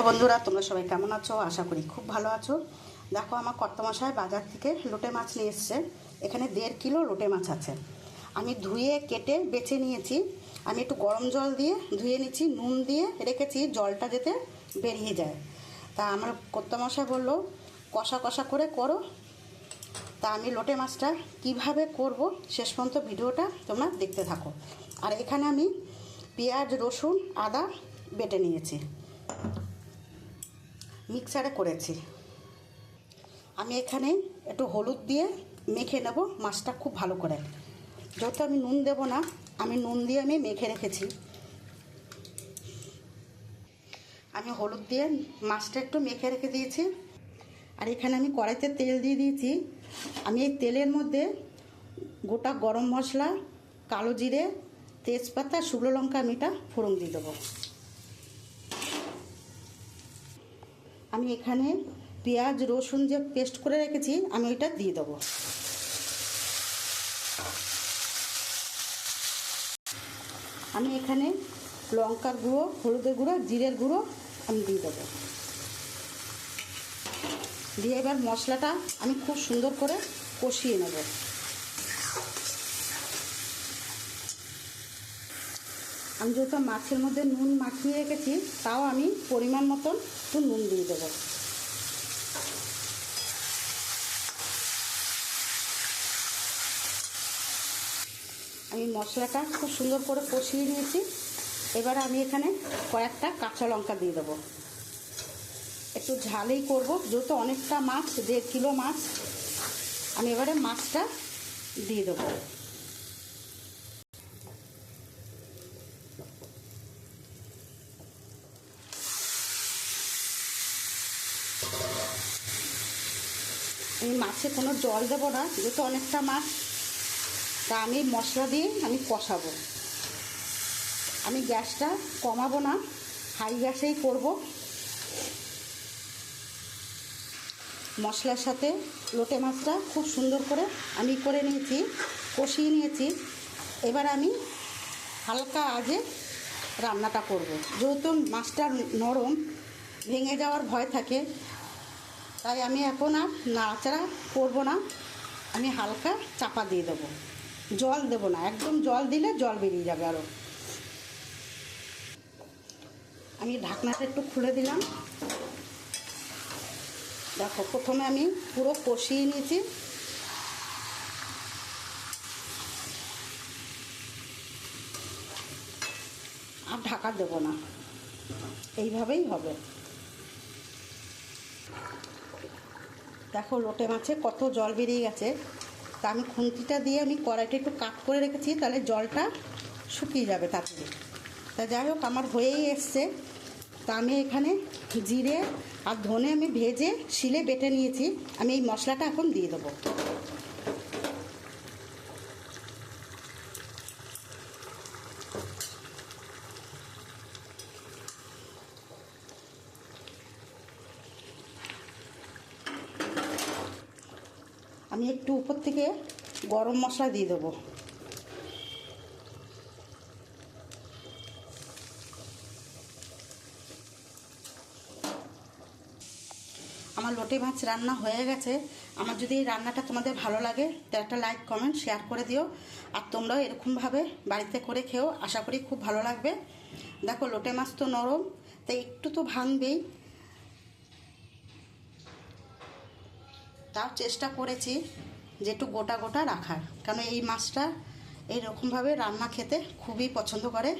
তো বন্ধুরা, তোমরা সবাই কেমন আছো? আশা করি খুব ভালো আছো। দেখো, আমার কর্তমশায় বাজার থেকে লোটে মাছ নিয়ে এসছে। এখানে দেড় কিলো লোটে মাছ আছে। আমি ধুয়ে, কেটে, বেছে নিয়েছি। আমি একটু গরম জল দিয়ে ধুয়ে নিচ্ছি নুন দিয়ে রেখেছি জলটা যেতে বেরিয়ে যায়। তা আমার কর্তমশাই বলল, কষা কষা করে করো। তা আমি লোটে মাছটা কীভাবে করব শেষ পর্যন্ত ভিডিওটা তোমরা দেখতে থাকো। আর এখানে আমি পেঁয়াজ, রসুন, আদা বেটে নিয়েছি। মিক্সারে করেছি। আমি এখানে একটু হলুদ দিয়ে মেখে নেব, মাছটা খুব ভালো করে। যেহেতু আমি নুন দেব না, আমি নুন দিয়ে আমি মেখে রেখেছি। আমি হলুদ দিয়ে মাছটা একটু মেখে রেখে দিয়েছি। আর এখানে আমি কড়াইতে তেল দিয়ে দিয়েছি। আমি এই তেলের মধ্যে গোটা গরম মশলা, কালো জিরে, তেজপাতা, শুকনো লঙ্কা আমি এটা ফোড়ন দিয়ে দেবো। আমি এখানে পেঁয়াজ, রসুন যে পেস্ট করে রেখেছি, আমি ওইটা দিয়ে দেবো। আমি এখানে লঙ্কার গুঁড়ো, হলুদের গুঁড়ো, জিরের গুঁড়ো আমি দিয়ে দেবো। দিয়ে এবার মশলাটা আমি খুব সুন্দর করে কষিয়ে নেব। আমি যেহেতু মাছের মধ্যে নুন মাখিয়ে রেখেছি, তাও আমি পরিমাণ মতন একটু নুন দিয়ে দেবো। আমি মশলাটা খুব সুন্দর করে কষিয়ে নিয়েছি। এবার আমি এখানে কয়েকটা কাঁচা লঙ্কা দিয়ে দেবো। একটু ঝালেই করব, যেহেতু অনেকটা মাছ, দেড় কিলো মাছ, আমি এবারে মাছটা দিয়ে দেবো। আমি মাছে কোনো জল দেবো না, যেহেতু অনেকটা মাছ, তা আমি মশলা দিয়ে আমি কষাবো। আমি গ্যাসটা কমাবো না, হাই গ্যাসেই করব। মশলার সাথে লোটে মাছটা খুব সুন্দর করে আমি করে নিয়েছি, কষিয়ে নিয়েছি। এবার আমি হালকা আগে রান্নাটা করব। যেহেতু মাছটা নরম, ভেঙে যাওয়ার ভয় থাকে তাই আমি এখন আর নাড়াচাড়া করব না। আমি হালকা চাপা দিয়ে দেবো। জল দেবো না, একদম জল দিলে জল বেরিয়ে যাবে আরও আমি ঢাকনাটা একটু খুলে দিলাম। দেখো, প্রথমে আমি পুরো কষিয়ে নিয়েছি। আর ঢাকা দেবো না। এইভাবেই হবে। দেখো লোটে মাছে কত জল বেরিয়ে গেছে। তা আমি খুন্তিটা দিয়ে আমি কড়াইটা একটু কাট করে রেখেছি, তাহলে জলটা শুকিয়ে যাবে তাড়াতাড়ি। তা যাই হোক, আমার হয়েই এসছে। তা আমি এখানে জিরে আর ধনে আমি ভেজে শিলে বেটে নিয়েছি। আমি এই মশলাটা এখন দিয়ে দেবো। আমি একটু উপর থেকে গরম মশলা দিয়ে দেবো। আমার লোটে মাছ রান্না হয়ে গেছে। আমার যদি এই রান্নাটা তোমাদের ভালো লাগে, তো একটা লাইক কমেন্ট শেয়ার করে দিও। আর তোমরাও এরকমভাবে বাড়িতে করে খেও, আশা করি খুব ভালো লাগবে। দেখো, লোটে মাছ তো নরম, তাই একটু তো ভাঙবেই। তাও চেষ্টা করেছি যে একটু গোটা গোটা রাখার। কারণ এই মাছটা এইরকমভাবে রান্না খেতে খুবই পছন্দ করে।